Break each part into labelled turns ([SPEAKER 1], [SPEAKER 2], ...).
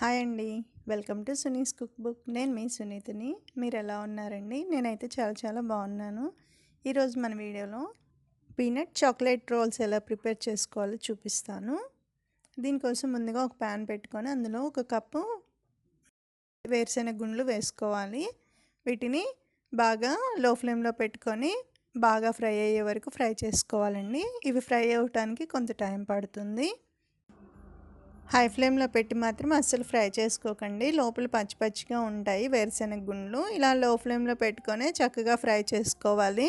[SPEAKER 1] Hi అండి. Welcome to Suni's cook book. నేను మీ సునీతని. మీరు ఎలా ఉన్నారండి? నేనైతే చాలా చాలా బాగున్నాను. ఈరోజు మన వీడియోలో పీనట్ చాక్లెట్ రోల్స్ ఎలా ప్రిపేర్ చేసుకోవాలో చూపిస్తాను. దీనికోసం ముందుగా ఒక ప్యాన్ పెట్టుకొని అందులో ఒక కప్పు వేరుశెనగ గుండ్లు వేసుకోవాలి. వీటిని బాగా లో ఫ్లేమ్లో పెట్టుకొని బాగా ఫ్రై అయ్యే వరకు ఫ్రై చేసుకోవాలండి. ఇవి ఫ్రై అవ్వటానికి కొంత టైం పడుతుంది. హై ఫ్లేమ్లో పెట్టి మాత్రం అస్సలు ఫ్రై చేసుకోకండి. లోపల పచ్చి పచ్చిగా ఉంటాయి వేరుశెనగ గుండ్లు. ఇలా లో ఫ్లేమ్లో పెట్టుకొని చక్కగా ఫ్రై చేసుకోవాలి.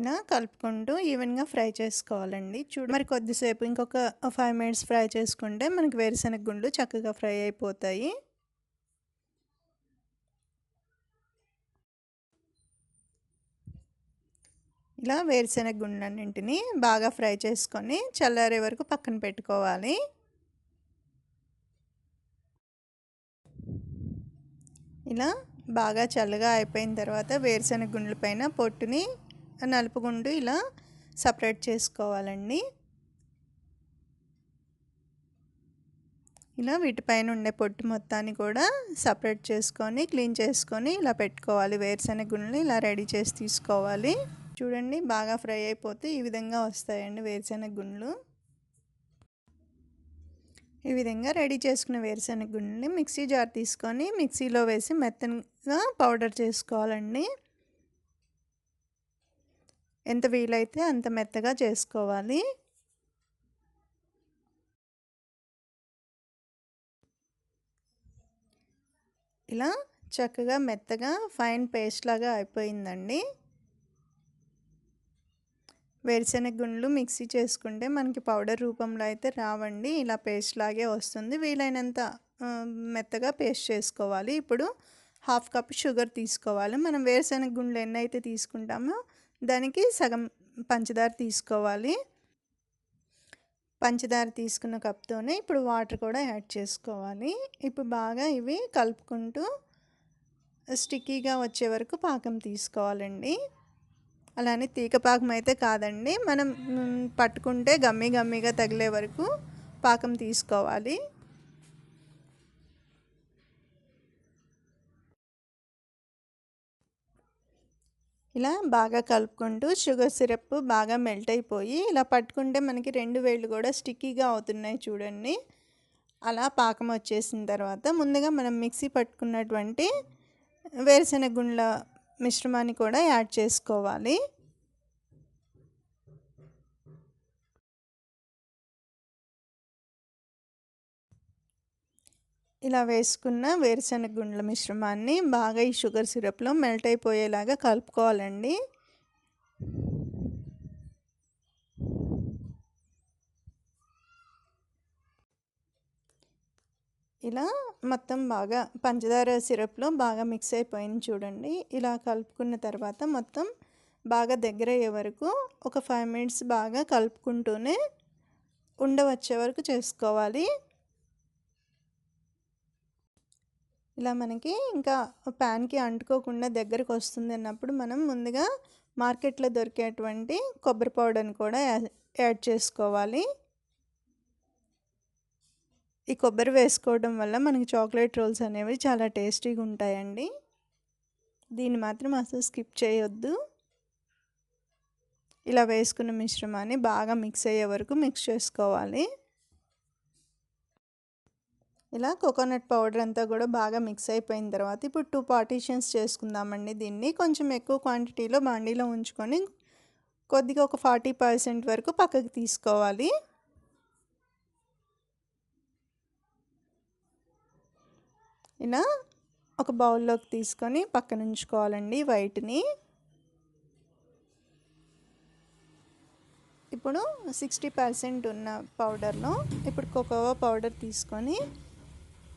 [SPEAKER 1] ఇలా కలుపుకుంటూ ఈవెన్గా ఫ్రై చేసుకోవాలండి. చూడు మరి కొద్దిసేపు ఇంకొక ఫైవ్ మినిట్స్ ఫ్రై చేసుకుంటే మనకి వేరుశెనగ గుండ్లు చక్కగా ఫ్రై అయిపోతాయి. ఇలా వేరుశెనగ గుండన్నింటిని బాగా ఫ్రై చేసుకొని చల్లారే వరకు పక్కన పెట్టుకోవాలి. ఇలా బాగా చల్లగా అయిపోయిన తర్వాత వేరుశెనగ గుండ్ల పైన పొట్టుని నలుపు గుండు ఇలా సపరేట్ చేసుకోవాలండి. ఇలా వీటిపైన ఉండే పొట్టు మొత్తాన్ని కూడా సపరేట్ చేసుకొని క్లీన్ చేసుకొని ఇలా పెట్టుకోవాలి. వేరుశెనగ గుండెలు ఇలా రెడీ చేసి తీసుకోవాలి. చూడండి బాగా ఫ్రై అయిపోతే ఈ విధంగా వస్తాయండి వేరుశెనగ గుండ్లు. ఈ విధంగా రెడీ చేసుకున్న వేరుశెనగ గుండ్లని మిక్సీ జార్ తీసుకొని మిక్సీలో వేసి మెత్తగా పౌడర్ చేసుకోవాలండి. ఎంత వీలైతే అంత మెత్తగా చేసుకోవాలి. ఇలా చక్కగా మెత్తగా ఫైన్ పేస్ట్ లాగా అయిపోయిందండి. వేరుశెనగ గుండ్లు మిక్సీ చేసుకుంటే మనకి పౌడర్ రూపంలో అయితే రావండి. ఇలా పేస్ట్ లాగే వస్తుంది. వీలైనంత మెత్తగా పేస్ట్ చేసుకోవాలి. ఇప్పుడు హాఫ్ కప్ షుగర్ తీసుకోవాలి. మనం వేరుశెనగ గుండ్లు ఎన్నైతే తీసుకుంటామో దానికి సగం పంచదార తీసుకోవాలి. పంచదార తీసుకున్న కప్తోనే ఇప్పుడు వాటర్ కూడా యాడ్ చేసుకోవాలి. ఇప్పుడు బాగా ఇవి కలుపుకుంటూ స్టిక్కీగా వచ్చే వరకు పాకం తీసుకోవాలండి. అలానే తీగ పాకం అయితే కాదండి. మనం పట్టుకుంటే గమ్మి గమ్మిగా తగిలే వరకు పాకం తీసుకోవాలి. ఇలా బాగా కలుపుకుంటూ షుగర్ సిరప్ బాగా మెల్ట్ అయిపోయి ఇలా పట్టుకుంటే మనకి రెండు వేళ్ళు కూడా స్టిక్కీగా అవుతున్నాయి చూడండి. అలా పాకం వచ్చేసిన తర్వాత ముందుగా మనం మిక్సీ పట్టుకున్నటువంటి వేరుశెనగ గుండ్ల మిశ్రమాన్ని కూడా యాడ్ చేసుకోవాలి. ఇలా వేసుకున్న వేరుశెనగ గుండ్ల మిశ్రమాన్ని బాగా ఈ షుగర్ సిరప్లో మెల్ట్ అయిపోయేలాగా కలుపుకోవాలండి. ఇలా మొత్తం బాగా పంచదార సిరప్లో బాగా మిక్స్ అయిపోయింది చూడండి. ఇలా కలుపుకున్న తర్వాత మొత్తం బాగా దగ్గర అయ్యే వరకు ఒక ఫైవ్ మినిట్స్ బాగా కలుపుకుంటూనే ఉండవచ్చే వరకు చేసుకోవాలి. ఇలా మనకి ఇంకా ప్యాన్కి అంటుకోకుండా దగ్గరకు వస్తుంది అన్నప్పుడు మనం ముందుగా మార్కెట్లో దొరికేటువంటి కొబ్బరి పౌడర్ని కూడా యాడ్ చేసుకోవాలి. ఈ కొబ్బరి వేసుకోవడం వల్ల మనకి చాక్లెట్ రోల్స్ అనేవి చాలా టేస్టీగా ఉంటాయండి. దీన్ని మాత్రం అసలు స్కిప్ చేయొద్దు. ఇలా వేసుకున్న మిశ్రమాన్ని బాగా మిక్స్ అయ్యే వరకు మిక్స్ చేసుకోవాలి. ఇలా కోకోనట్ పౌడర్ అంతా కూడా బాగా మిక్స్ అయిపోయిన తర్వాత ఇప్పుడు టూ పార్టీషన్స్ చేసుకుందామండి దీన్ని. కొంచెం ఎక్కువ క్వాంటిటీలో బాండీలో ఉంచుకొని కొద్దిగా ఒక ఫార్టీ పర్సెంట్ వరకు పక్కకి తీసుకోవాలి. ఇలా ఒక బౌల్లోకి తీసుకొని పక్కన ఉంచుకోవాలండి వైట్ని. ఇప్పుడు సిక్స్టీ పర్సెంట్ ఉన్న పౌడర్లో ఇప్పుడు కోకోవా పౌడర్ తీసుకొని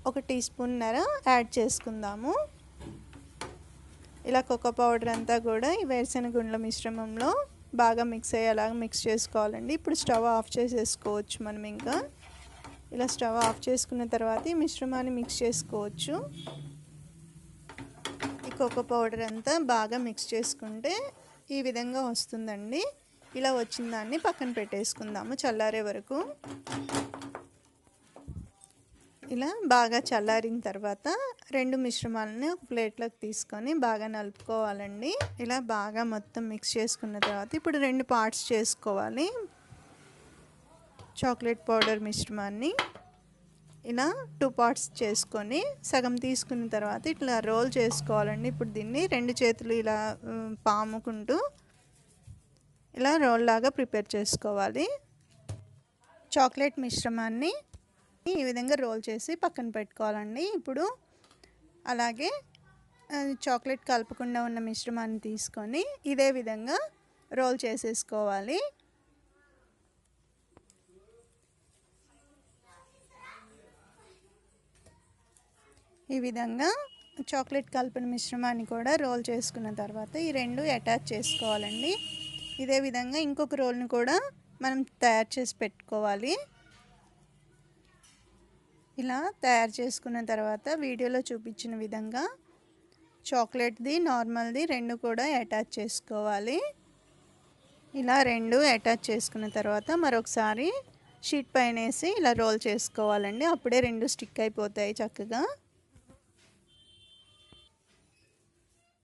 [SPEAKER 1] ఒక టీ స్పూన్ నర యాడ్ చేసుకుందాము. ఇలా కోకో పౌడర్ అంతా కూడా ఈ వేరుశెనగుండ్ల మిశ్రమంలో బాగా మిక్స్ అయ్యేలాగా మిక్స్ చేసుకోవాలండి. ఇప్పుడు స్టవ్ ఆఫ్ చేసేసుకోవచ్చు మనం ఇంకా. ఇలా స్టవ్ ఆఫ్ చేసుకున్న తర్వాత ఈ మిశ్రమాన్ని మిక్స్ చేసుకోవచ్చు. ఈ కోకో పౌడర్ అంతా బాగా మిక్స్ చేసుకుంటే ఈ విధంగా వస్తుందండి. ఇలా వచ్చిన దాన్ని పక్కన పెట్టేసుకుందాము చల్లారే వరకు. ఇలా బాగా చల్లారిన తర్వాత రెండు మిశ్రమాలని ఒక ప్లేట్లోకి తీసుకొని బాగా నలుపుకోవాలండి. ఇలా బాగా మొత్తం మిక్స్ చేసుకున్న తర్వాత ఇప్పుడు రెండు పార్ట్స్ చేసుకోవాలి. చాక్లెట్ పౌడర్ మిశ్రమాన్ని ఇలా టూ పార్ట్స్ చేసుకొని సగం తీసుకున్న తర్వాత ఇట్లా రోల్ చేసుకోవాలండి. ఇప్పుడు దీన్ని రెండు చేతులు ఇలా పాముకుంటూ ఇలా రోల్ లాగా ప్రిపేర్ చేసుకోవాలి. చాక్లెట్ మిశ్రమాన్ని ఈ విధంగా రోల్ చేసి పక్కన పెట్టుకోవాలండి. ఇప్పుడు అలాగే చాక్లెట్ కలపకుండా ఉన్న మిశ్రమాన్ని తీసుకొని ఇదే విధంగా రోల్ చేసేసుకోవాలి. ఈ విధంగా చాక్లెట్ కలిపిన మిశ్రమాన్ని కూడా రోల్ చేసుకున్న తర్వాత ఈ రెండు అటాచ్ చేసుకోవాలండి. ఇదే విధంగా ఇంకొక రోల్ని కూడా మనం తయారు చేసి పెట్టుకోవాలి. ఇలా తయారు చేసుకున్న తర్వాత వీడియోలో చూపించిన విధంగా చాక్లెట్ది నార్మల్ది రెండు కూడా అటాచ్ చేసుకోవాలి. ఇలా రెండు అటాచ్ చేసుకున్న తర్వాత మరొకసారి షీట్ పైన వేసి ఇలా రోల్ చేసుకోవాలండి. అప్పుడే రెండు స్టిక్ అయిపోతాయి చక్కగా.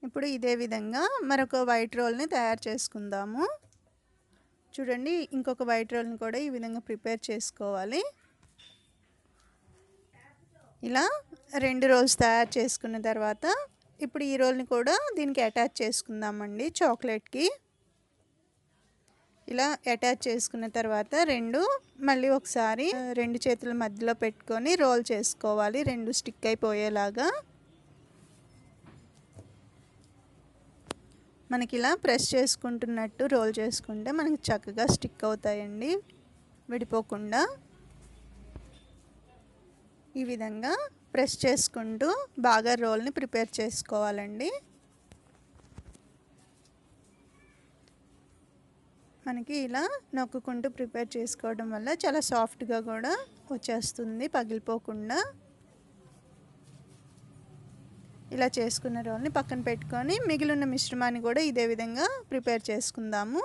[SPEAKER 1] ఇప్పుడు ఇదే విధంగా మరొక వైట్ రోల్ని తయారు చేసుకుందాము. చూడండి ఇంకొక వైట్ రోల్ని కూడా ఈ విధంగా ప్రిపేర్ చేసుకోవాలి. ఇలా రెండు రోల్స్ తయారు చేసుకున్న తర్వాత ఇప్పుడు ఈ రోల్ని కూడా దీనికి అటాచ్ చేసుకుందామండి చాక్లెట్కి ఇలా అటాచ్ చేసుకున్న తర్వాత రెండు మళ్ళీ ఒకసారి రెండు చేతుల మధ్యలో పెట్టుకొని రోల్ చేసుకోవాలి. రెండు స్టిక్ అయిపోయేలాగా. మనకి ఇలా ప్రెస్ చేసుకుంటున్నట్టు రోల్ చేసుకుంటే మనకి చక్కగా స్టిక్ అవుతాయండి. విడిపోకుండా ఈ విధంగా ప్రెస్ చేసుకుంటూ బాగా రోల్ని ప్రిపేర్ చేసుకోవాలండి. మనకి ఇలా నొక్కుకుంటూ ప్రిపేర్ చేసుకోవడం వల్ల చాలా సాఫ్ట్గా కూడా వచ్చేస్తుంది పగిలిపోకుండా. ఇలా చేసుకున్న రోల్ని పక్కన పెట్టుకొని మిగిలిన మిశ్రమాన్ని కూడా ఇదే విధంగా ప్రిపేర్ చేసుకుందాము.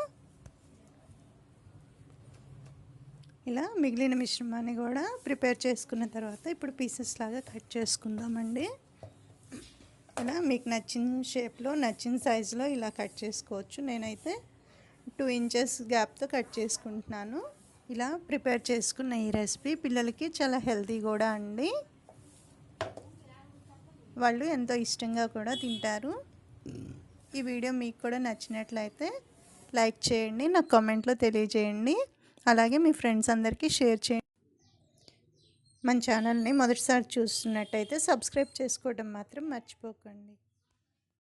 [SPEAKER 1] ఇలా మిగిలిన మిశ్రమాన్ని కూడా ప్రిపేర్ చేసుకున్న తర్వాత ఇప్పుడు పీసెస్ లాగా కట్ చేసుకుందామండి. ఇలా మీకు నచ్చిన షేప్లో నచ్చిన సైజులో ఇలా కట్ చేసుకోవచ్చు. నేనైతే టూ ఇంచెస్ గ్యాప్తో కట్ చేసుకుంటున్నాను. ఇలా ప్రిపేర్ చేసుకున్న ఈ రెసిపీ పిల్లలకి చాలా హెల్తీ కూడా అండి. వాళ్ళు ఎంతో ఇష్టంగా కూడా తింటారు. ఈ వీడియో మీకు కూడా నచ్చినట్లయితే లైక్ చేయండి నాకు కామెంట్లో తెలియజేయండి. అలాగే మీ ఫ్రెండ్స్ అందరికీ షేర్ చేయండి. మన ఛానల్ని మొదటిసారి చూస్తున్నట్టయితే సబ్స్క్రైబ్ చేసుకోవడం మాత్రం మర్చిపోకండి.